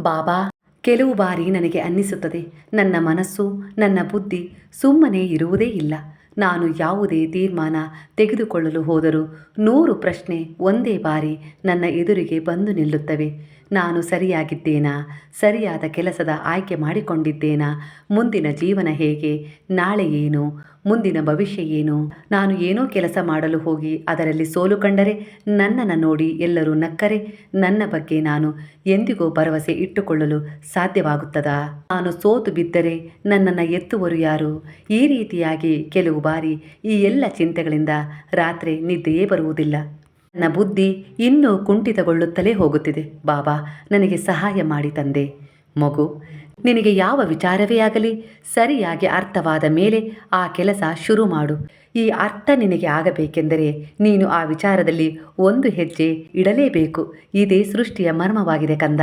ಬಾಬಾ, ಕೆಲವು ಬಾರಿ ನನಗೆ ಅನ್ನಿಸುತ್ತದೆ. ನನ್ನ ಮನಸ್ಸು, ನನ್ನ ಬುದ್ಧಿ ಸುಮ್ಮನೆ ಇರುವುದೇ ಇಲ್ಲ. ನಾನು ಯಾವುದೇ ತೀರ್ಮಾನ ತೆಗೆದುಕೊಳ್ಳಲು ಹೋದರೂ ನೂರು ಪ್ರಶ್ನೆ ಒಂದೇ ಬಾರಿ ನನ್ನ ಎದುರಿಗೆ ಬಂದು ನಿಲ್ಲುತ್ತವೆ. ನಾನು ಸರಿಯಾಗಿದ್ದೇನಾ? ಸರಿಯಾದ ಕೆಲಸದ ಆಯ್ಕೆ ಮಾಡಿಕೊಂಡಿದ್ದೇನಾ? ಮುಂದಿನ ಜೀವನ ಹೇಗೆ? ನಾಳೆ ಏನು? ಮುಂದಿನ ಭವಿಷ್ಯ ಏನು? ನಾನು ಏನೋ ಕೆಲಸ ಮಾಡಲು ಹೋಗಿ ಅದರಲ್ಲಿ ಸೋಲು ಕಂಡರೆ ನನ್ನನ್ನು ನೋಡಿ ಎಲ್ಲರೂ ನಕ್ಕರೆ, ನನ್ನ ಬಗ್ಗೆ ನಾನು ಎಂದಿಗೂ ಭರವಸೆ ಇಟ್ಟುಕೊಳ್ಳಲು ಸಾಧ್ಯವಾಗುತ್ತದಾ? ನಾನು ಸೋತು ಬಿದ್ದರೆ ನನ್ನನ್ನು ಎತ್ತುವರು ಯಾರು? ಈ ರೀತಿಯಾಗಿ ಕೆಲವು ಬಾರಿ ಈ ಎಲ್ಲ ಚಿಂತೆಗಳಿಂದ ರಾತ್ರಿ ನಿದ್ದೆಯೇ ಬರುವುದಿಲ್ಲ. ನನ್ನ ಬುದ್ಧಿ ಇನ್ನೂ ಕುಂಠಿತಗೊಳ್ಳುತ್ತಲೇ ಹೋಗುತ್ತಿದೆ. ಬಾಬಾ, ನನಗೆ ಸಹಾಯ ಮಾಡಿ ತಂದೆ. ಮಗು, ನಿನಗೆ ಯಾವ ವಿಚಾರವೇ ಆಗಲಿ, ಸರಿಯಾಗಿ ಅರ್ಥವಾದ ಮೇಲೆ ಆ ಕೆಲಸ ಶುರು ಮಾಡು. ಈ ಅರ್ಥ ನಿನಗೆ ಆಗಬೇಕೆಂದರೆ ನೀನು ಆ ವಿಚಾರದಲ್ಲಿ ಒಂದು ಹೆಜ್ಜೆ ಇಡಲೇಬೇಕು. ಇದೇ ಸೃಷ್ಟಿಯ ಮರ್ಮವಾಗಿದೆ ಕಂದ.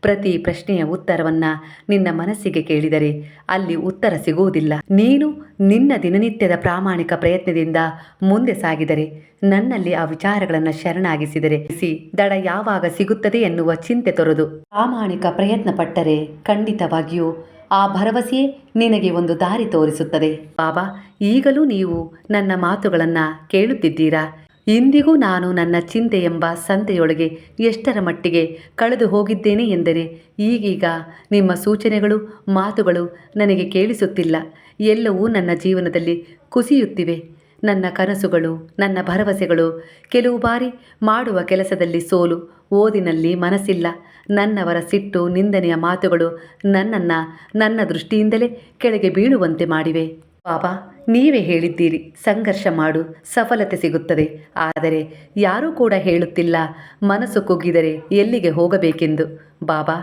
ಪ್ರತಿ ಪ್ರಶ್ನೆಯ ಉತ್ತರವನ್ನ ನಿನ್ನ ಮನಸ್ಸಿಗೆ ಕೇಳಿದರೆ ಅಲ್ಲಿ ಉತ್ತರ ಸಿಗುವುದಿಲ್ಲ. ನೀನು ನಿನ್ನ ದಿನನಿತ್ಯದ ಪ್ರಾಮಾಣಿಕ ಪ್ರಯತ್ನದಿಂದ ಮುಂದೆ ಸಾಗಿದರೆ, ನನ್ನಲ್ಲಿ ಆ ವಿಚಾರಗಳನ್ನು ಶರಣಾಗಿಸಿದರೆ, ಸಿ, ದಡ ಯಾವಾಗ ಸಿಗುತ್ತದೆ ಎನ್ನುವ ಚಿಂತೆ ತೊರೆದು ಪ್ರಾಮಾಣಿಕ ಪ್ರಯತ್ನ ಪಟ್ಟರೆ ಖಂಡಿತವಾಗಿಯೂ ಆ ಭರವಸೆಯೇ ನಿನಗೆ ಒಂದು ದಾರಿ ತೋರಿಸುತ್ತದೆ. ಬಾಬಾ, ಈಗಲೂ ನೀವು ನನ್ನ ಮಾತುಗಳನ್ನು ಕೇಳುತ್ತಿದ್ದೀರಾ? ಇಂದಿಗೂ ನಾನು ನನ್ನ ಚಿಂತೆ ಎಂಬ ಸಂತೆಯೊಳಗೆ ಎಷ್ಟರ ಮಟ್ಟಿಗೆ ಕಳೆದು ಹೋಗಿದ್ದೇನೆ ಎಂದರೆ, ಈಗೀಗ ನಿಮ್ಮ ಸೂಚನೆಗಳು, ಮಾತುಗಳು ನನಗೆ ಕೇಳಿಸುತ್ತಿಲ್ಲ. ಎಲ್ಲವೂ ನನ್ನ ಜೀವನದಲ್ಲಿ ಕುಸಿಯುತ್ತಿವೆ. ನನ್ನ ಕನಸುಗಳು, ನನ್ನ ಭರವಸೆಗಳು ಕೆಲವು ಬಾರಿ ಮಾಡುವ ಕೆಲಸದಲ್ಲಿ ಸೋಲು, ಓದಿನಲ್ಲಿ ಮನಸ್ಸಿಲ್ಲ. ನನ್ನವರ ಸಿಟ್ಟು, ನಿಂದನೆಯ ಮಾತುಗಳು ನನ್ನನ್ನು ನನ್ನ ದೃಷ್ಟಿಯಿಂದಲೇ ಕೆಳಗೆ ಬೀಳುವಂತೆ ಮಾಡಿವೆ. ಬಾಬಾ ನೀವೇ ಹೇಳಿದ್ದೀರಿ, ಸಂಘರ್ಷ ಮಾಡು, ಸಫಲತೆ ಸಿಗುತ್ತದೆ. ಆದರೆ ಯಾರೂ ಕೂಡ ಹೇಳುತ್ತಿಲ್ಲ, ಮನಸ್ಸು ಕುಗ್ಗಿದರೆ ಎಲ್ಲಿಗೆ ಹೋಗಬೇಕೆಂದು. ಬಾಬಾ,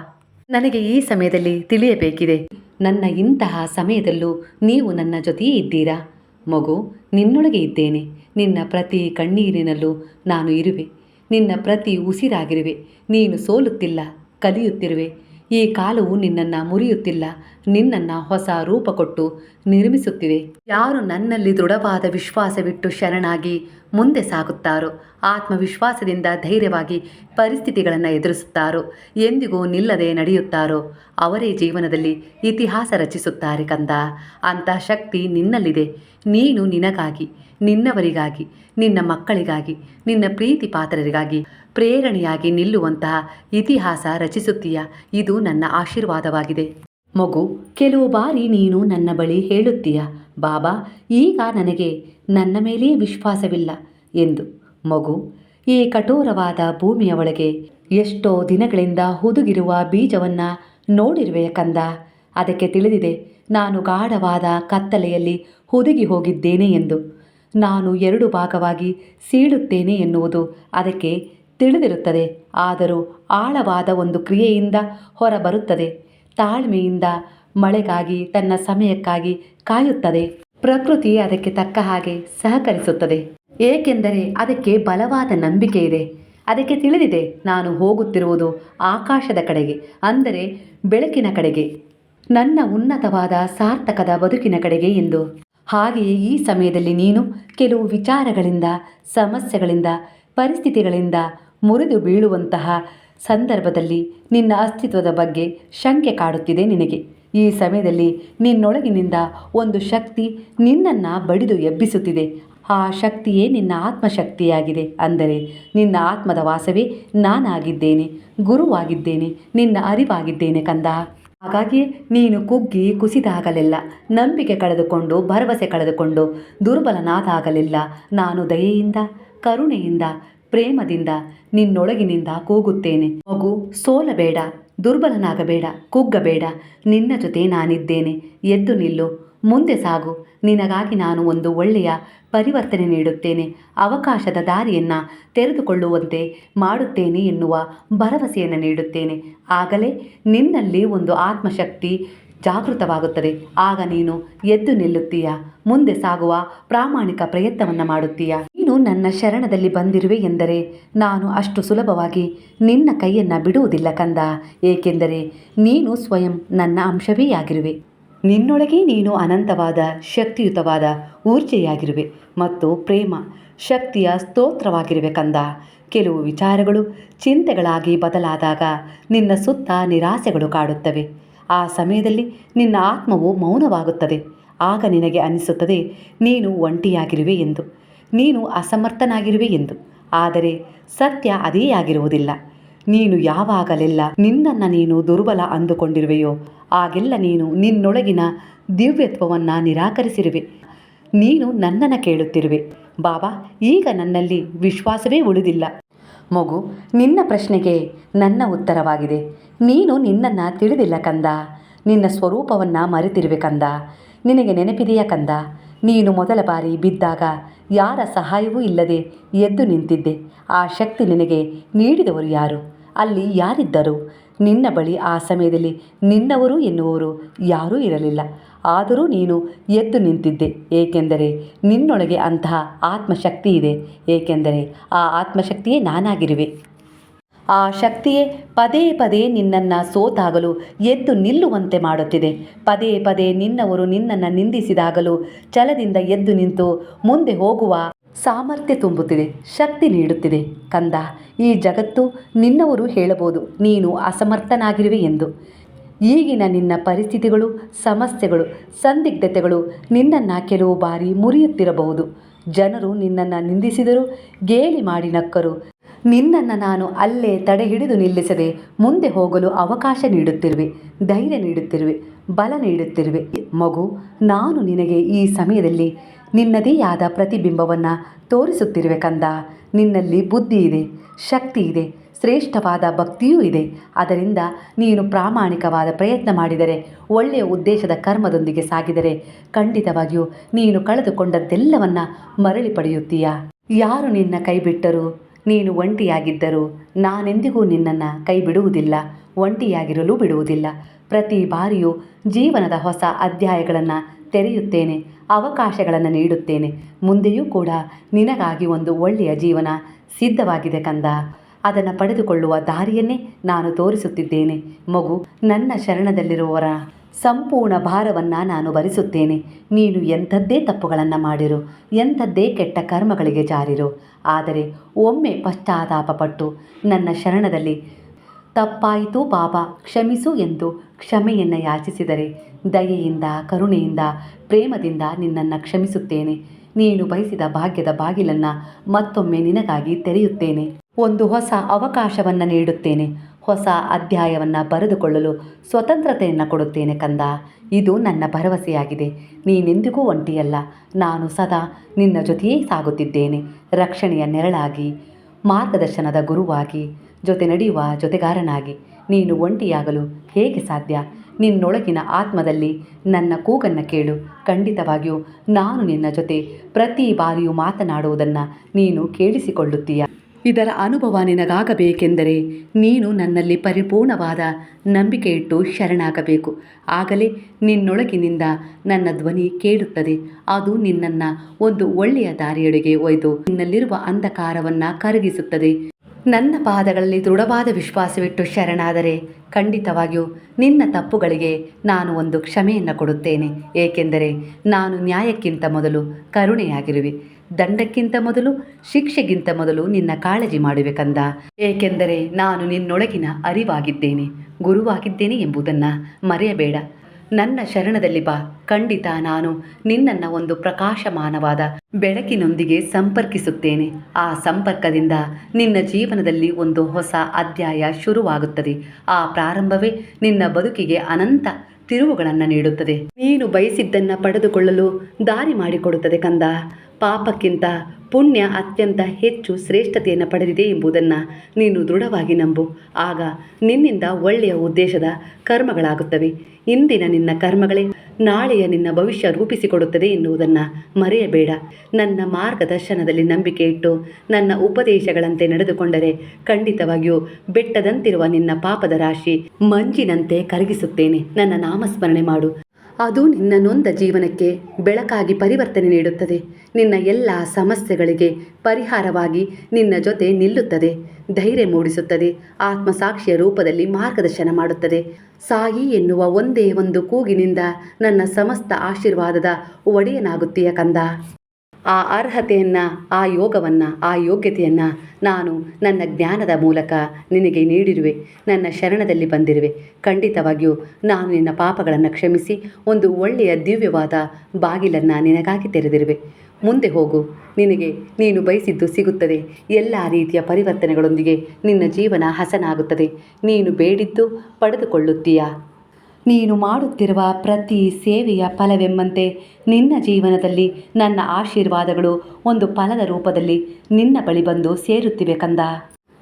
ನನಗೆ ಈ ಸಮಯದಲ್ಲಿ ತಿಳಿಯಬೇಕಿದೆ. ನನ್ನ ಇಂತಹ ಸಮಯದಲ್ಲೂ ನೀವು ನನ್ನ ಜೊತೆಯೇ ಇದ್ದೀರಾ? ಮಗು, ನಿನ್ನೊಳಗೆ ಇದ್ದೇನೆ. ನಿನ್ನ ಪ್ರತಿ ಕಣ್ಣೀರಿನಲ್ಲೂ ನಾನು ಇರುವೆ. ನಿನ್ನ ಪ್ರತಿ ಉಸಿರಾಗಿರುವೆ. ನೀನು ಸೋಲುತ್ತಿಲ್ಲ ಕಲಿಯುತ್ತಿರುವೆ. ಈ ಕಾಲವು ನಿನ್ನನ್ನು ಮುರಿಯುತ್ತಿಲ್ಲ. ನಿನ್ನನ್ನು ಹೊಸ ರೂಪ ಕೊಟ್ಟು ನಿರ್ಮಿಸುತ್ತಿವೆ. ಯಾರು ನನ್ನಲ್ಲಿ ದೃಢವಾದ ವಿಶ್ವಾಸವಿಟ್ಟು ಶರಣಾಗಿ ಮುಂದೆ ಸಾಗುತ್ತಾರೋ, ಆತ್ಮವಿಶ್ವಾಸದಿಂದ ಧೈರ್ಯವಾಗಿ ಪರಿಸ್ಥಿತಿಗಳನ್ನು ಎದುರಿಸುತ್ತಾರೋ, ಎಂದಿಗೂ ನಿಲ್ಲದೆ ನಡೆಯುತ್ತಾರೋ, ಅವರೇ ಜೀವನದಲ್ಲಿ ಇತಿಹಾಸ ರಚಿಸುತ್ತಾರೆ ಕಂದ. ಅಂತಹ ಶಕ್ತಿ ನಿನ್ನಲ್ಲಿದೆ. ನೀನು ನಿನಗಾಗಿ, ನಿನ್ನವರಿಗಾಗಿ, ನಿನ್ನ ಮಕ್ಕಳಿಗಾಗಿ, ನಿನ್ನ ಪ್ರೀತಿ ಪಾತ್ರರಿಗಾಗಿ ಪ್ರೇರಣೆಯಾಗಿ ನಿಲ್ಲುವಂತಹ ಇತಿಹಾಸ ರಚಿಸುತ್ತೀಯ? ಇದು ನನ್ನ ಆಶೀರ್ವಾದವಾಗಿದೆ. ಮಗು, ಕೆಲವು ಬಾರಿ ನೀನು ನನ್ನ ಬಳಿ ಹೇಳುತ್ತೀಯ, ಬಾಬಾ, ಈಗ ನನಗೆ ನನ್ನ ಮೇಲೇ ವಿಶ್ವಾಸವಿಲ್ಲ ಎಂದು. ಮಗು, ಈ ಕಠೋರವಾದ ಭೂಮಿಯ ಒಳಗೆ ಎಷ್ಟೋ ದಿನಗಳಿಂದ ಹುದುಗಿರುವ ಬೀಜವನ್ನು ನೋಡಿರುವೆ ಕಂದ? ಅದಕ್ಕೆ ತಿಳಿದಿದೆ, ನಾನು ಗಾಢವಾದ ಕತ್ತಲೆಯಲ್ಲಿ ಹುದುಗಿ ಹೋಗಿದ್ದೇನೆ ಎಂದು. ನಾನು ಎರಡು ಭಾಗವಾಗಿ ಸೀಳುತ್ತೇನೆ ಎನ್ನುವುದು. ಅದಕ್ಕೆ ತಿಳಿದಿರುತ್ತದೆ. ಆದರೂ ಆಳವಾದ ಒಂದು ಕ್ರಿಯೆಯಿಂದ ಹೊರಬರುತ್ತದೆ. ತಾಳ್ಮೆಯಿಂದ ಮಳೆಗಾಗಿ ತನ್ನ ಸಮಯಕ್ಕಾಗಿ ಕಾಯುತ್ತದೆ. ಪ್ರಕೃತಿ ಅದಕ್ಕೆ ತಕ್ಕ ಹಾಗೆ ಸಹಕರಿಸುತ್ತದೆ. ಏಕೆಂದರೆ ಅದಕ್ಕೆ ಬಲವಾದ ನಂಬಿಕೆ ಇದೆ. ಅದಕ್ಕೆ ತಿಳಿದಿದೆ, ನಾನು ಹೋಗುತ್ತಿರುವುದು ಆಕಾಶದ ಕಡೆಗೆ, ಅಂದರೆ ಬೆಳಕಿನ ಕಡೆಗೆ, ನನ್ನ ಉನ್ನತವಾದ ಸಾರ್ಥಕದ ಬದುಕಿನ ಕಡೆಗೆ ಎಂದು. ಹಾಗೆಯೇ ಈ ಸಮಯದಲ್ಲಿ ನೀನು ಕೆಲವು ವಿಚಾರಗಳಿಂದ, ಸಮಸ್ಯೆಗಳಿಂದ, ಪರಿಸ್ಥಿತಿಗಳಿಂದ ಮುರಿದು ಬೀಳುವಂತಹ ಸಂದರ್ಭದಲ್ಲಿ ನಿನ್ನ ಅಸ್ತಿತ್ವದ ಬಗ್ಗೆ ಶಂಕೆ ಕಾಡುತ್ತಿದೆ ನಿನಗೆ. ಈ ಸಮಯದಲ್ಲಿ ನಿನ್ನೊಳಗಿನಿಂದ ಒಂದು ಶಕ್ತಿ ನಿನ್ನನ್ನು ಬಡಿದು ಎಬ್ಬಿಸುತ್ತಿದೆ. ಆ ಶಕ್ತಿಯೇ ನಿನ್ನ ಆತ್ಮಶಕ್ತಿಯಾಗಿದೆ ಅಂದರೆ ನಿನ್ನ ಆತ್ಮದ ವಾಸವೇ ನಾನಾಗಿದ್ದೇನೆ, ಗುರುವಾಗಿದ್ದೇನೆ, ನಿನ್ನ ಅರಿವಾಗಿದ್ದೇನೆ ಕಂದ. ಹಾಗಾಗಿ ನೀನು ಕುಗ್ಗಿ ಕುಸಿದಾಗಲಿಲ್ಲ, ನಂಬಿಕೆ ಕಳೆದುಕೊಂಡು, ಭರವಸೆ ಕಳೆದುಕೊಂಡು, ದುರ್ಬಲನಾದಾಗಲಿಲ್ಲ ನಾನು ದಯೆಯಿಂದ, ಕರುಣೆಯಿಂದ ಪ್ರೇಮದಿಂದ ನಿನ್ನೊಳಗಿನಿಂದ ಕೂಗುತ್ತೇನೆ. ಮಗು, ಸೋಲಬೇಡ, ದುರ್ಬಲನಾಗಬೇಡ, ಕುಗ್ಗಬೇಡ, ನಿನ್ನ ಜೊತೆ ನಾನಿದ್ದೇನೆ. ಎದ್ದು ನಿಲ್ಲು, ಮುಂದೆ ಸಾಗು. ನಿನಗಾಗಿ ನಾನು ಒಂದು ಒಳ್ಳೆಯ ಪರಿವರ್ತನೆ ನೀಡುತ್ತೇನೆ. ಅವಕಾಶದ ದಾರಿಯನ್ನು ತೆರೆದುಕೊಳ್ಳುವಂತೆ ಮಾಡುತ್ತೇನೆ ಎನ್ನುವ ಭರವಸೆಯನ್ನು ನೀಡುತ್ತೇನೆ. ಆಗಲೇ ನಿನ್ನಲ್ಲಿ ಒಂದು ಆತ್ಮಶಕ್ತಿ ಜಾಗೃತವಾಗುತ್ತದೆ. ಆಗ ನೀನು ಎದ್ದು ನಿಲ್ಲುತ್ತೀಯ? ಮುಂದೆ ಸಾಗುವ ಪ್ರಾಮಾಣಿಕ ಪ್ರಯತ್ನವನ್ನು ಮಾಡುತ್ತೀಯ? ನನ್ನ ಶರಣದಲ್ಲಿ ಬಂದಿರುವೆ ಎಂದರೆ ನಾನು ಅಷ್ಟು ಸುಲಭವಾಗಿ ನಿನ್ನ ಕೈಯನ್ನು ಬಿಡುವುದಿಲ್ಲ ಕಂದ. ಏಕೆಂದರೆ ನೀನು ಸ್ವಯಂ ನನ್ನ ಅಂಶವೇ ಆಗಿರುವೆ. ನಿನ್ನೊಳಗೆ ನೀನು ಅನಂತವಾದ, ಶಕ್ತಿಯುತವಾದ, ಊರ್ಜೆಯಾಗಿರುವೆ ಮತ್ತು ಪ್ರೇಮ, ಶಕ್ತಿಯ ಸ್ತೋತ್ರವಾಗಿರುವೆ ಕಂದ. ಕೆಲವು ವಿಚಾರಗಳು ಚಿಂತೆಗಳಾಗಿ ಬದಲಾದಾಗ ನಿನ್ನ ಸುತ್ತ ನಿರಾಸೆಗಳು ಕಾಡುತ್ತವೆ. ಆ ಸಮಯದಲ್ಲಿ ನಿನ್ನ ಆತ್ಮವು ಮೌನವಾಗುತ್ತದೆ. ಆಗ ನಿನಗೆ ಅನಿಸುತ್ತದೆ, ನೀನು ಒಂಟಿಯಾಗಿರುವೆ ಎಂದು. ನೀನು ಅಸಮರ್ಥನಾಗಿರುವೆ ಎಂದು. ಆದರೆ ಸತ್ಯ ಅದೇ ಆಗಿರುವುದಿಲ್ಲ. ನೀನು ಯಾವಾಗಲೆಲ್ಲ ನಿನ್ನನ್ನು ನೀನು ದುರ್ಬಲ ಅಂದುಕೊಂಡಿರುವೆಯೋ, ಆಗೆಲ್ಲ ನೀನು ನಿನ್ನೊಳಗಿನ ದಿವ್ಯತ್ವವನ್ನು ನಿರಾಕರಿಸಿರುವೆ. ನೀನು ನನ್ನನ್ನು ಕೇಳುತ್ತಿರುವೆ. ಬಾಬಾ, ಈಗ ನನ್ನಲ್ಲಿ ವಿಶ್ವಾಸವೇ ಉಳಿದಿಲ್ಲ. ಮಗು, ನಿನ್ನ ಪ್ರಶ್ನೆಗೆ ನನ್ನ ಉತ್ತರವಾಗಿದೆ. ನೀನು ನಿನ್ನನ್ನು ತಿಳಿದಿಲ್ಲ ಕಂದ. ನಿನ್ನ ಸ್ವರೂಪವನ್ನು ಮರೆತಿರುವೆ ಕಂದ. ನಿನಗೆ ನೆನಪಿದೆಯಾ ಕಂದ? ನೀನು ಮೊದಲ ಬಾರಿ ಬಿದ್ದಾಗ ಯಾರ ಸಹಾಯವೂ ಇಲ್ಲದೆ ಎದ್ದು ನಿಂತಿದ್ದೆ. ಆ ಶಕ್ತಿ ನಿನಗೆ ನೀಡಿದವರು ಯಾರು? ಅಲ್ಲಿ ಯಾರಿದ್ದರು? ನಿನ್ನ ಬಳಿ ಆ ಸಮಯದಲ್ಲಿ ನಿನ್ನವರು ಎನ್ನುವರು ಯಾರೂ ಇರಲಿಲ್ಲ. ಆದರೂ ನೀನು ಎದ್ದು ನಿಂತಿದ್ದೆ. ಏಕೆಂದರೆ ನಿನ್ನೊಳಗೆ ಅಂತಹ ಆತ್ಮಶಕ್ತಿ ಇದೆ. ಏಕೆಂದರೆ ಆ ಆತ್ಮಶಕ್ತಿಯೇ ನಾನಾಗಿರುವೆ. ಆ ಶಕ್ತಿಯೇ ಪದೇ ಪದೇ ನಿನ್ನನ್ನು ಸೋತಾಗಲು, ಎದ್ದು ನಿಲ್ಲುವಂತೆ ಮಾಡುತ್ತಿದೆ. ಪದೇ ಪದೇ ನಿನ್ನವರು ನಿನ್ನನ್ನು ನಿಂದಿಸಿದಾಗಲೂ, ಛಲದಿಂದ ಎದ್ದು ನಿಂತು ಮುಂದೆ ಹೋಗುವ ಸಾಮರ್ಥ್ಯ ತುಂಬುತ್ತಿದೆ, ಶಕ್ತಿ ನೀಡುತ್ತಿದೆ. ಕಂದ, ಈ ಜಗತ್ತು ನಿನ್ನವರು ಹೇಳಬಹುದು, ನೀನು ಅಸಮರ್ಥನಾಗಿರುವೆ ಎಂದು. ಈಗಿನ ನಿನ್ನ ಪರಿಸ್ಥಿತಿಗಳು, ಸಮಸ್ಯೆಗಳು, ಸಂದಿಗ್ಧತೆಗಳು ನಿನ್ನನ್ನು ಕೆಲವು ಬಾರಿ ಮುರಿಯುತ್ತಿರಬಹುದು. ಜನರು ನಿನ್ನನ್ನು ನಿಂದಿಸಿದರು, ಗೇಲಿ ಮಾಡಿ ನಕ್ಕರು. ನಿನ್ನನ್ನು ನಾನು ಅಲ್ಲೇ ತಡೆ ಹಿಡಿದು ನಿಲ್ಲಿಸದೆ ಮುಂದೆ ಹೋಗಲು ಅವಕಾಶ ನೀಡುತ್ತಿರುವೆ, ಧೈರ್ಯ ನೀಡುತ್ತಿರುವೆ, ಬಲ ನೀಡುತ್ತಿರುವೆ. ಮಗು, ನಾನು ನಿನಗೆ ಈ ಸಮಯದಲ್ಲಿ ನಿನ್ನದೇ ಆದ ಪ್ರತಿಬಿಂಬವನ್ನು ತೋರಿಸುತ್ತಿರುವೆ ಕಂದ. ನಿನ್ನಲ್ಲಿ ಬುದ್ಧಿ ಇದೆ, ಶಕ್ತಿ ಇದೆ, ಶ್ರೇಷ್ಠವಾದ ಭಕ್ತಿಯೂ ಇದೆ. ಅದರಿಂದ ನೀನು ಪ್ರಾಮಾಣಿಕವಾದ ಪ್ರಯತ್ನ ಮಾಡಿದರೆ, ಒಳ್ಳೆಯ ಉದ್ದೇಶದ ಕರ್ಮದೊಂದಿಗೆ ಸಾಗಿದರೆ, ಖಂಡಿತವಾಗಿಯೂ ನೀನು ಕಳೆದುಕೊಂಡದ್ದೆಲ್ಲವನ್ನ ಮರಳಿ ಪಡೆಯುತ್ತೀಯ? ಯಾರು ನಿನ್ನ ಕೈ ಬಿಟ್ಟರು ನೀನು ಒಂಟಿಯಾಗಿದ್ದರೂ ನಾನೆಂದಿಗೂ ನಿನ್ನನ್ನು ಕೈ ಬಿಡುವುದಿಲ್ಲ ಒಂಟಿಯಾಗಿರಲು ಬಿಡುವುದಿಲ್ಲ. ಪ್ರತಿ ಬಾರಿಯೂ ಜೀವನದ ಹೊಸ ಅಧ್ಯಾಯಗಳನ್ನು ತೆರೆಯುತ್ತೇನೆ, ಅವಕಾಶಗಳನ್ನು ನೀಡುತ್ತೇನೆ. ಮುಂದೆಯೂ ಕೂಡ ನಿನಗಾಗಿ ಒಂದು ಒಳ್ಳೆಯ ಜೀವನ ಸಿದ್ಧವಾಗಿದೆ ಕಂದ. ಅದನ್ನು ಪಡೆದುಕೊಳ್ಳುವ ದಾರಿಯನ್ನೇ ನಾನು ತೋರಿಸುತ್ತಿದ್ದೇನೆ. ಮಗು, ನನ್ನ ಶರಣದಲ್ಲಿರುವವರ ಸಂಪೂರ್ಣ ಭಾರವನ್ನು ನಾನು ಭರಿಸುತ್ತೇನೆ. ನೀನು ಎಂಥದ್ದೇ ತಪ್ಪುಗಳನ್ನು ಮಾಡಿರು, ಎಂಥದ್ದೇ ಕೆಟ್ಟ ಕರ್ಮಗಳಿಗೆ ಜಾರಿರು. ಆದರೆ ಒಮ್ಮೆ ಪಶ್ಚಾತ್ತಾಪಪಟ್ಟು ನನ್ನ ಶರಣದಲ್ಲಿ, ತಪ್ಪಾಯಿತು ಬಾಬಾ ಕ್ಷಮಿಸು ಎಂದು ಕ್ಷಮೆಯನ್ನು ಯಾಚಿಸಿದರೆ ದಯೆಯಿಂದ, ಕರುಣೆಯಿಂದ, ಪ್ರೇಮದಿಂದ ನಿನ್ನನ್ನು ಕ್ಷಮಿಸುತ್ತೇನೆ. ನೀನು ಬಯಸಿದ ಭಾಗ್ಯದ ಬಾಗಿಲನ್ನು ಮತ್ತೊಮ್ಮೆ ನಿನಗಾಗಿ ತೆರೆಯುತ್ತೇನೆ. ಒಂದು ಹೊಸ ಅವಕಾಶವನ್ನು ನೀಡುತ್ತೇನೆ. ಹೊಸ ಅಧ್ಯಾಯವನ್ನು ಬರೆದುಕೊಳ್ಳಲು ಸ್ವತಂತ್ರತೆಯನ್ನು ಕೊಡುತ್ತೇನೆ ಕಂದ. ಇದು ನನ್ನ ಭರವಸೆಯಾಗಿದೆ. ನೀನೆಂದಿಗೂ ಒಂಟಿಯಲ್ಲ. ನಾನು ಸದಾ ನಿನ್ನ ಜೊತೆಯೇ ಸಾಗುತ್ತಿದ್ದೇನೆ. ರಕ್ಷಣೆಯ ನೆರಳಾಗಿ, ಮಾರ್ಗದರ್ಶನದ ಗುರುವಾಗಿ, ಜೊತೆ ನಡೆಯುವ ಜೊತೆಗಾರನಾಗಿ. ನೀನು ಒಂಟಿಯಾಗಲು ಹೇಗೆ ಸಾಧ್ಯ? ನಿನ್ನೊಳಗಿನ ಆತ್ಮದಲ್ಲಿ ನನ್ನ ಕೂಗನ್ನು ಕೇಳು. ಖಂಡಿತವಾಗಿಯೂ ನಾನು ನಿನ್ನ ಜೊತೆ ಪ್ರತಿ ಬಾರಿಯೂ ಮಾತನಾಡುವುದನ್ನು ನೀನು ಕೇಳಿಸಿಕೊಳ್ಳುತ್ತೀಯ. ಇದರ ಅನುಭವ ನಿನಗಾಗಬೇಕೆಂದರೆ ನೀನು ನನ್ನಲ್ಲಿ ಪರಿಪೂರ್ಣವಾದ ನಂಬಿಕೆ ಇಟ್ಟು ಶರಣಾಗಬೇಕು. ಆಗಲೇ ನಿನ್ನೊಳಗಿನಿಂದ ನನ್ನ ಧ್ವನಿ ಕೇಳುತ್ತದೆ. ಅದು ನಿನ್ನನ್ನು ಒಂದು ಒಳ್ಳೆಯ ದಾರಿಯೆಡೆಗೆ ಒಯ್ದು ನಿನ್ನಲ್ಲಿರುವ ಅಂಧಕಾರವನ್ನು ಕರಗಿಸುತ್ತದೆ. ನನ್ನ ಪಾದಗಳಲ್ಲಿ ದೃಢವಾದ ವಿಶ್ವಾಸವಿಟ್ಟು ಶರಣಾದರೆ ಖಂಡಿತವಾಗಿಯೂ ನಿನ್ನ ತಪ್ಪುಗಳಿಗೆ ನಾನು ಒಂದು ಕ್ಷಮೆಯನ್ನು ಕೊಡುತ್ತೇನೆ. ಏಕೆಂದರೆ ನಾನು ನ್ಯಾಯಕ್ಕಿಂತ ಮೊದಲು ಕರುಣೆಯಾಗಿರುವೆ. ದಂಡಕ್ಕಿಂತ ಮೊದಲು, ಶಿಕ್ಷೆಗಿಂತ ಮೊದಲು ನಿನ್ನ ಕಾಳಜಿ ಮಾಡುವೆ ಕಂದ. ಏಕೆಂದರೆ ನಾನು ನಿನ್ನೊಳಗಿನ ಅರಿವಾಗಿದ್ದೇನೆ. ಗುರುವಾಗಿದ್ದೇನೆ ಎಂಬುದನ್ನು ಮರೆಯಬೇಡ. ನನ್ನ ಶರಣದಲ್ಲಿ ಬಾ. ಖಂಡಿತ ನಾನು ನಿನ್ನನ್ನು ಒಂದು ಪ್ರಕಾಶಮಾನವಾದ ಬೆಳಕಿನೊಂದಿಗೆ ಸಂಪರ್ಕಿಸುತ್ತೇನೆ. ಆ ಸಂಪರ್ಕದಿಂದ ನಿನ್ನ ಜೀವನದಲ್ಲಿ ಒಂದು ಹೊಸ ಅಧ್ಯಾಯ ಶುರುವಾಗುತ್ತದೆ. ಆ ಪ್ರಾರಂಭವೇ ನಿನ್ನ ಬದುಕಿಗೆ ಅನಂತ ತಿರುವುಗಳನ್ನು ನೀಡುತ್ತದೆ. ನೀನು ಬಯಸಿದ್ದನ್ನು ಪಡೆದುಕೊಳ್ಳಲು ದಾರಿ ಮಾಡಿಕೊಡುತ್ತದೆ ಕಂದ. ಪಾಪಕ್ಕಿಂತ ಪುಣ್ಯ ಅತ್ಯಂತ ಹೆಚ್ಚು ಶ್ರೇಷ್ಠತೆಯನ್ನು ಪಡೆದಿದೆ ಎಂಬುದನ್ನು ನೀನು ದೃಢವಾಗಿ ನಂಬು. ಆಗ ನಿನ್ನಿಂದ ಒಳ್ಳೆಯ ಉದ್ದೇಶದ ಕರ್ಮಗಳಾಗುತ್ತವೆ. ಇಂದಿನ ನಿನ್ನ ಕರ್ಮಗಳೇ ನಾಳೆಯ ನಿನ್ನ ಭವಿಷ್ಯ ರೂಪಿಸಿಕೊಡುತ್ತದೆ ಎನ್ನುವುದನ್ನು ಮರೆಯಬೇಡ. ನನ್ನ ಮಾರ್ಗದರ್ಶನದಲ್ಲಿ ನಂಬಿಕೆ ಇಟ್ಟು ನನ್ನ ಉಪದೇಶಗಳಂತೆ ನಡೆದುಕೊಂಡರೆ ಖಂಡಿತವಾಗಿಯೂ ಬೆಟ್ಟದಂತಿರುವ ನಿನ್ನ ಪಾಪದ ರಾಶಿ ಮಂಜಿನಂತೆ ಕರಗಿಸುತ್ತೇನೆ. ನನ್ನ ನಾಮಸ್ಮರಣೆ ಮಾಡು. ಅದು ನಿನ್ನ ನೊಂದ ಜೀವನಕ್ಕೆ ಬೆಳಕಾಗಿ ಪರಿವರ್ತನೆ ನೀಡುತ್ತದೆ. ನಿನ್ನ ಎಲ್ಲ ಸಮಸ್ಯೆಗಳಿಗೆ ಪರಿಹಾರವಾಗಿ ನಿನ್ನ ಜೊತೆ ನಿಲ್ಲುತ್ತದೆ. ಧೈರ್ಯ ಮೂಡಿಸುತ್ತದೆ. ಆತ್ಮಸಾಕ್ಷಿಯ ರೂಪದಲ್ಲಿ ಮಾರ್ಗದರ್ಶನ ಮಾಡುತ್ತದೆ. ಸಾಯಿ ಎನ್ನುವ ಒಂದೇ ಒಂದು ಕೂಗಿನಿಂದ ನನ್ನ ಸಮಸ್ತ ಆಶೀರ್ವಾದದ ಒಡೆಯನಾಗುತ್ತೀಯ ಕಂದ. ಆ ಅರ್ಹತೆಯನ್ನು, ಆ ಯೋಗವನ್ನು, ಆ ಯೋಗ್ಯತೆಯನ್ನು ನಾನು ನನ್ನ ಜ್ಞಾನದ ಮೂಲಕ ನಿನಗೆ ನೀಡಿರುವೆ. ನನ್ನ ಶರಣದಲ್ಲಿ ಬಂದಿರುವೆ. ಖಂಡಿತವಾಗಿಯೂ ನಾನು ನಿನ್ನ ಪಾಪಗಳನ್ನು ಕ್ಷಮಿಸಿ ಒಂದು ಒಳ್ಳೆಯ ದಿವ್ಯವಾದ ಬಾಗಿಲನ್ನು ನಿನಗಾಗಿ ತೆರೆದಿರುವೆ. ಮುಂದೆ ಹೋಗು. ನಿನಗೆ ನೀನು ಬಯಸಿದ್ದು ಸಿಗುತ್ತದೆ. ಎಲ್ಲ ರೀತಿಯ ಪರಿವರ್ತನೆಗಳೊಂದಿಗೆ ನಿನ್ನ ಜೀವನ ಹಸನಾಗುತ್ತದೆ. ನೀನು ಬೇಡಿದ್ದು ಪಡೆದುಕೊಳ್ಳುತ್ತೀಯಾ? ನೀನು ಮಾಡುತ್ತಿರುವ ಪ್ರತಿ ಸೇವೆಯ ಫಲವೆಂಬಂತೆ ನಿನ್ನ ಜೀವನದಲ್ಲಿ ನನ್ನ ಆಶೀರ್ವಾದಗಳು ಒಂದು ಫಲದ ರೂಪದಲ್ಲಿ ನಿನ್ನ ಬಳಿ ಬಂದು ಸೇರುತ್ತಿವೆ ಕಂದ.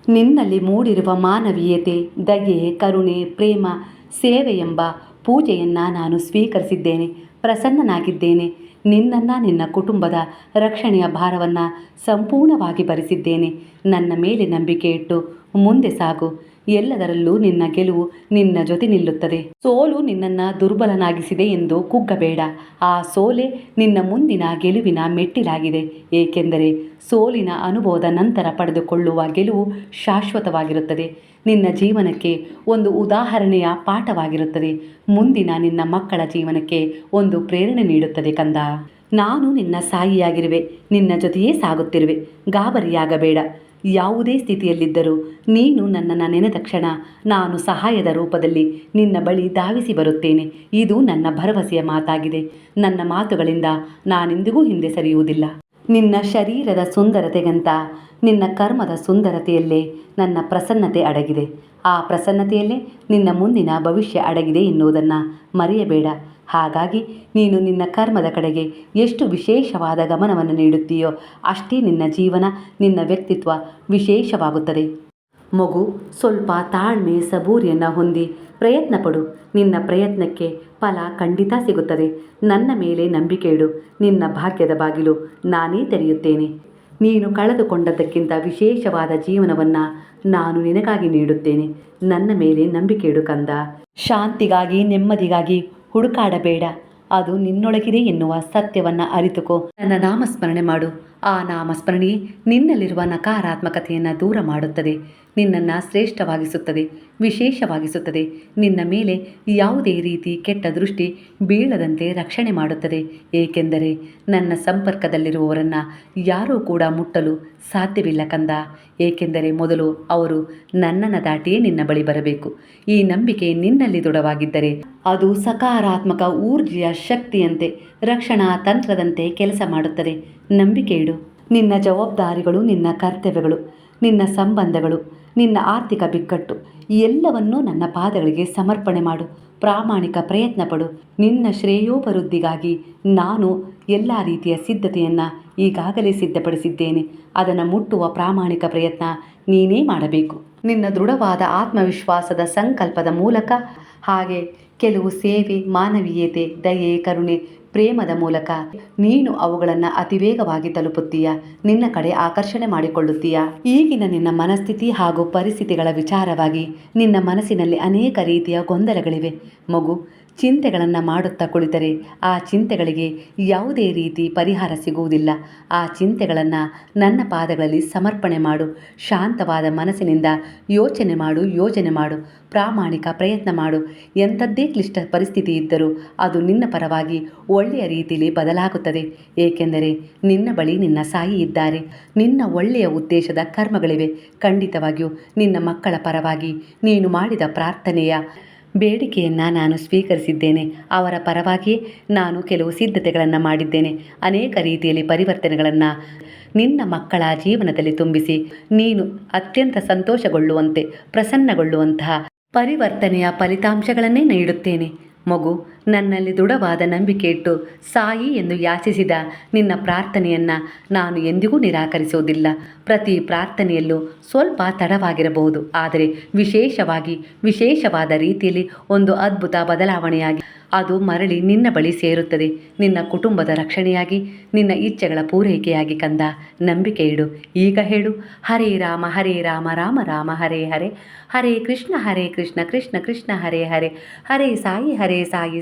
ನಿನ್ನಲ್ಲಿ ಮೂಡಿರುವ ಮಾನವೀಯತೆ, ದಯೆ, ಕರುಣೆ, ಪ್ರೇಮ ಸೇವೆ ಎಂಬ ಪೂಜೆಯನ್ನು ನಾನು ಸ್ವೀಕರಿಸಿದ್ದೇನೆ, ಪ್ರಸನ್ನನಾಗಿದ್ದೇನೆ. ನಿನ್ನನ್ನು ನಿನ್ನ ಕುಟುಂಬದ ರಕ್ಷಣೆಯ ಭಾರವನ್ನು ಸಂಪೂರ್ಣವಾಗಿ ಭರಿಸಿದ್ದೇನೆ. ನನ್ನ ಮೇಲೆ ನಂಬಿಕೆ ಇಟ್ಟು ಮುಂದೆ ಸಾಗು. ಎಲ್ಲದರಲ್ಲೂ ನಿನ್ನ ಗೆಲುವು ನಿನ್ನ ಜೊತೆ ನಿಲ್ಲುತ್ತದೆ. ಸೋಲು ನಿನ್ನನ್ನು ದುರ್ಬಲನಾಗಿಸಿದೆ ಎಂದು ಕುಗ್ಗಬೇಡ. ಆ ಸೋಲೆ ನಿನ್ನ ಮುಂದಿನ ಗೆಲುವಿನ ಮೆಟ್ಟಿಲಾಗಿದೆ. ಏಕೆಂದರೆ ಸೋಲಿನ ಅನುಭವದ ನಂತರ ಪಡೆದುಕೊಳ್ಳುವ ಗೆಲುವು ಶಾಶ್ವತವಾಗಿರುತ್ತದೆ. ನಿನ್ನ ಜೀವನಕ್ಕೆ ಒಂದು ಉದಾಹರಣೆಯ ಪಾಠವಾಗಿರುತ್ತದೆ. ಮುಂದಿನ ನಿನ್ನ ಮಕ್ಕಳ ಜೀವನಕ್ಕೆ ಒಂದು ಪ್ರೇರಣೆ ನೀಡುತ್ತದೆ ಕಂದ. ನಾನು ನಿನ್ನ ಸಾಯಿಯಾಗಿರುವೆ, ನಿನ್ನ ಜೊತೆಯೇ ಸಾಗುತ್ತಿರುವೆ. ಗಾಬರಿಯಾಗಬೇಡ. ಯಾವುದೇ ಸ್ಥಿತಿಯಲ್ಲಿದ್ದರೂ ನೀನು ನನ್ನನ್ನು ನೆನೆದ ಕ್ಷಣ ನಾನು ಸಹಾಯದ ರೂಪದಲ್ಲಿ ನಿನ್ನ ಬಳಿ ಧಾವಿಸಿ ಬರುತ್ತೇನೆ. ಇದು ನನ್ನ ಭರವಸೆಯ ಮಾತಾಗಿದೆ. ನನ್ನ ಮಾತುಗಳಿಂದ ನಾನೆಂದಿಗೂ ಹಿಂದೆ ಸರಿಯುವುದಿಲ್ಲ. ನಿನ್ನ ಶರೀರದ ಸುಂದರತೆಗಂತ ನಿನ್ನ ಕರ್ಮದ ಸುಂದರತೆಯಲ್ಲೇ ನನ್ನ ಪ್ರಸನ್ನತೆ ಅಡಗಿದೆ. ಆ ಪ್ರಸನ್ನತೆಯಲ್ಲೇ ನಿನ್ನ ಮುಂದಿನ ಭವಿಷ್ಯ ಅಡಗಿದೆ ಎನ್ನುವುದನ್ನು ಮರೆಯಬೇಡ. ಹಾಗಾಗಿ ನೀನು ನಿನ್ನ ಕರ್ಮದ ಕಡೆಗೆ ಎಷ್ಟು ವಿಶೇಷವಾದ ಗಮನವನ್ನು ನೀಡುತ್ತೀಯೋ ಅಷ್ಟೇ ನಿನ್ನ ಜೀವನ ನಿನ್ನ ವ್ಯಕ್ತಿತ್ವ ವಿಶೇಷವಾಗುತ್ತದೆ. ಮಗು, ಸ್ವಲ್ಪ ತಾಳ್ಮೆ ಸಬೂರಿಯನ್ನು ಹೊಂದಿ ಪ್ರಯತ್ನ ಪಡು ನಿನ್ನ ಪ್ರಯತ್ನಕ್ಕೆ ಫಲ ಖಂಡಿತ ಸಿಗುತ್ತದೆ. ನನ್ನ ಮೇಲೆ ನಂಬಿಕೆ ಇಡು. ನಿನ್ನ ಭಾಗ್ಯದ ಬಾಗಿಲು ನಾನೇ ತೆರೆಯುತ್ತೇನೆ. ನೀನು ಕಳೆದುಕೊಂಡದ್ದಕ್ಕಿಂತ ವಿಶೇಷವಾದ ಜೀವನವನ್ನು ನಾನು ನಿನಗಾಗಿ ನೀಡುತ್ತೇನೆ. ನನ್ನ ಮೇಲೆ ನಂಬಿಕೆ ಇಡು ಕಂದ. ಶಾಂತಿಗಾಗಿ, ನೆಮ್ಮದಿಗಾಗಿ ಹುಡುಕಾಡಬೇಡ. ಅದು ನಿನ್ನೊಳಗಿದೆ ಎನ್ನುವ ಸತ್ಯವನ್ನು ಅರಿತುಕೋ. ನನ್ನ ನಾಮಸ್ಮರಣೆ ಮಾಡು. ಆ ನಾಮಸ್ಮರಣೆ ನಿನ್ನಲ್ಲಿರುವ ನಕಾರಾತ್ಮಕತೆಯನ್ನು ದೂರ ಮಾಡುತ್ತದೆ. ನಿನ್ನನ್ನು ಶ್ರೇಷ್ಠವಾಗಿಸುತ್ತದೆ, ವಿಶೇಷವಾಗಿಸುತ್ತದೆ. ನಿನ್ನ ಮೇಲೆ ಯಾವುದೇ ರೀತಿ ಕೆಟ್ಟ ದೃಷ್ಟಿ ಬೀಳದಂತೆ ರಕ್ಷಣೆ ಮಾಡುತ್ತದೆ. ಏಕೆಂದರೆ ನನ್ನ ಸಂಪರ್ಕದಲ್ಲಿರುವವರನ್ನು ಯಾರೂ ಕೂಡ ಮುಟ್ಟಲು ಸಾಧ್ಯವಿಲ್ಲ ಕಂದ. ಏಕೆಂದರೆ ಮೊದಲು ಅವರು ನನ್ನನ್ನು ದಾಟಿಯೇ ನಿನ್ನ ಬಳಿ ಬರಬೇಕು. ಈ ನಂಬಿಕೆ ನಿನ್ನಲ್ಲಿ ದೃಢವಾಗಿದ್ದರೆ ಅದು ಸಕಾರಾತ್ಮಕ ಊರ್ಜೆಯ ಶಕ್ತಿಯಂತೆ, ರಕ್ಷಣಾ ತಂತ್ರದಂತೆ ಕೆಲಸ ಮಾಡುತ್ತದೆ. ನಂಬಿಕೆ ಇಡು. ನಿನ್ನ ಜವಾಬ್ದಾರಿಗಳು, ನಿನ್ನ ಕರ್ತವ್ಯಗಳು, ನಿನ್ನ ಸಂಬಂಧಗಳು, ನಿನ್ನ ಆರ್ಥಿಕ ಬಿಕ್ಕಟ್ಟು, ಎಲ್ಲವನ್ನೂ ನನ್ನ ಪಾದಗಳಿಗೆ ಸಮರ್ಪಣೆ ಮಾಡು. ಪ್ರಾಮಾಣಿಕ ಪ್ರಯತ್ನ ಪಡು. ನಿನ್ನ ಶ್ರೇಯೋಭಿವೃದ್ಧಿಗಾಗಿ ನಾನು ಎಲ್ಲ ರೀತಿಯ ಸಿದ್ಧತೆಯನ್ನು ಈಗಾಗಲೇ ಸಿದ್ಧಪಡಿಸಿದ್ದೇನೆ. ಅದನ್ನು ಮುಟ್ಟುವ ಪ್ರಾಮಾಣಿಕ ಪ್ರಯತ್ನ ನೀನೇ ಮಾಡಬೇಕು. ನಿನ್ನ ದೃಢವಾದ ಆತ್ಮವಿಶ್ವಾಸದ ಸಂಕಲ್ಪದ ಮೂಲಕ ಹಾಗೆ ಕೆಲವು ಸೇವೆ, ಮಾನವೀಯತೆ, ದಯೆ, ಕರುಣೆ ಪ್ರೇಮದ ಮೂಲಕ. ನೀನು ಅವುಗಳನ್ನು ಅತಿವೇಗವಾಗಿ ತಲುಪುತ್ತೀಯ. ನಿನ್ನ ಕಡೆ ಆಕರ್ಷಣೆ ಮಾಡಿಕೊಳ್ಳುತ್ತೀಯ. ಈಗಿನ ನಿನ್ನ ಮನಸ್ಥಿತಿ ಹಾಗೂ ಪರಿಸ್ಥಿತಿಗಳ ವಿಚಾರವಾಗಿ ನಿನ್ನ ಮನಸ್ಸಿನಲ್ಲಿ ಅನೇಕ ರೀತಿಯ ಗೊಂದಲಗಳಿವೆ. ಮಗು ಚಿಂತೆಗಳನ್ನು ಮಾಡುತ್ತಾ ಕುಳಿತರೆ, ಆ ಚಿಂತೆಗಳಿಗೆ ಯಾವುದೇ ರೀತಿ ಪರಿಹಾರ ಸಿಗುವುದಿಲ್ಲ. ಆ ಚಿಂತೆಗಳನ್ನು ನನ್ನ ಪಾದಗಳಲ್ಲಿ ಸಮರ್ಪಣೆ ಮಾಡು, ಶಾಂತವಾದ ಮನಸ್ಸಿನಿಂದ ಯೋಚನೆ ಮಾಡು, ಯೋಜನೆ ಮಾಡು, ಪ್ರಾಮಾಣಿಕ ಪ್ರಯತ್ನ ಮಾಡು. ಎಂಥದ್ದೇ ಕ್ಲಿಷ್ಟ ಪರಿಸ್ಥಿತಿ ಇದ್ದರೂ ಅದು ನಿನ್ನ ಪರವಾಗಿ ಒಳ್ಳೆಯ ರೀತಿಯಲ್ಲಿ ಬದಲಾಗುತ್ತದೆ. ಏಕೆಂದರೆ ನಿನ್ನ ಬಳಿ ನಿನ್ನ ಸಾಯಿ ಇದ್ದಾರೆ. ನಿನ್ನ ಒಳ್ಳೆಯ ಉದ್ದೇಶದ ಕರ್ಮಗಳಿವೆ. ಖಂಡಿತವಾಗಿಯೂ ನಿನ್ನ ಮಕ್ಕಳ ಪರವಾಗಿ ನೀನು ಮಾಡಿದ ಪ್ರಾರ್ಥನೆಯ ಬೇಡಿಕೆಯನ್ನು ನಾನು ಸ್ವೀಕರಿಸಿದ್ದೇನೆ. ಅವರ ಪರವಾಗಿ ನಾನು ಕೆಲವು ಸಿದ್ಧತೆಗಳನ್ನು ಮಾಡಿದ್ದೇನೆ. ಅನೇಕ ರೀತಿಯಲ್ಲಿ ಪರಿವರ್ತನೆಗಳನ್ನು ನಿನ್ನ ಮಕ್ಕಳ ಜೀವನದಲ್ಲಿ ತುಂಬಿಸಿ, ನೀನು ಅತ್ಯಂತ ಸಂತೋಷಗೊಳ್ಳುವಂತೆ, ಪ್ರಸನ್ನಗೊಳ್ಳುವಂತಹ ಪರಿವರ್ತನೆಯ ಫಲಿತಾಂಶಗಳನ್ನೇ ನೀಡುತ್ತೇನೆ. ಮಗು ನನ್ನಲ್ಲಿ ದೃಢವಾದ ನಂಬಿಕೆ ಇಟ್ಟು ಸಾಯಿ ಎಂದು ಯಾಚಿಸಿದ ನಿನ್ನ ಪ್ರಾರ್ಥನೆಯನ್ನು ನಾನು ಎಂದಿಗೂ ನಿರಾಕರಿಸುವುದಿಲ್ಲ. ಪ್ರತಿ ಪ್ರಾರ್ಥನೆಯಲ್ಲೂ ಸ್ವಲ್ಪ ತಡವಾಗಿರಬಹುದು. ಆದರೆ ವಿಶೇಷವಾಗಿ ವಿಶೇಷವಾದ ರೀತಿಯಲ್ಲಿ ಒಂದು ಅದ್ಭುತ ಬದಲಾವಣೆಯಾಗಿ ಅದು ಮರಳಿ ನಿನ್ನ ಬಳಿ ಸೇರುತ್ತದೆ. ನಿನ್ನ ಕುಟುಂಬದ ರಕ್ಷಣೆಯಾಗಿ, ನಿನ್ನ ಇಚ್ಛೆಗಳ ಪೂರೈಕೆಯಾಗಿ ಕಂದ ನಂಬಿಕೆ ಇಡು. ಈಗ ಹೇಳು, ಹರೇ ರಾಮ ಹರೇ ರಾಮ ರಾಮ ರಾಮ, ಹರೇ ಹರೇ. ಹರೇ ಕೃಷ್ಣ ಹರೇ ಕೃಷ್ಣ ಕೃಷ್ಣ ಕೃಷ್ಣ, ಹರೇ ಹರೇ. ಹರೇ ಸಾಯಿ ಹರೇ ಸಾಯಿ